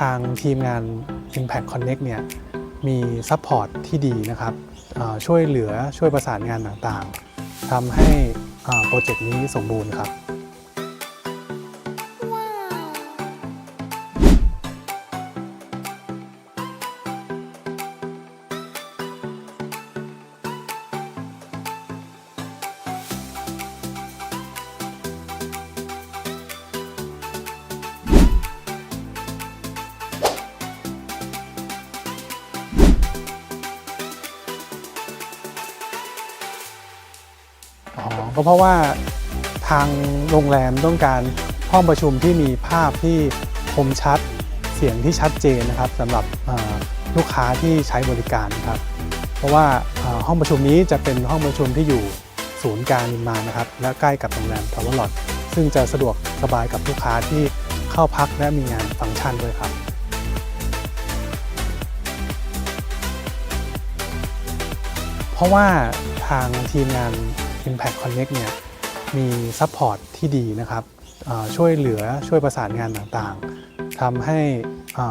ทางทีมงาน Impact Connect เนี่ยมีซัพพอร์ตที่ดีนะครับช่วยเหลือช่วยประสานงานต่างๆทำให้โปรเจกต์นี้สมบูรณ์ครับ อ๋อก็เพราะว่าทางโรงแรมต้องการห้องประชุมที่มีภาพที่คมชัดเสียงที่ชัดเจนนะครับสำหรับลูกค้าที่ใช้บริการครับ เพราะว่าห้องประชุมนี้จะเป็นห้องประชุมที่อยู่ศูนย์กลางนิมานนะครับ และใกล้กับโรงแรมทาวเวอร์ลอดซึ่งจะสะดวกสบายกับลูกค้าที่เข้าพักและมีงานฟังก์ชันด้วยครับเพราะว่าทางทีมงาน Impact Connect เนี่ยมีซัพพอร์ตที่ดีนะครับช่วยเหลือช่วยประสานงานต่างๆทำให้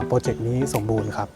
โปรเจกต์นี้สมบูรณ์ครับ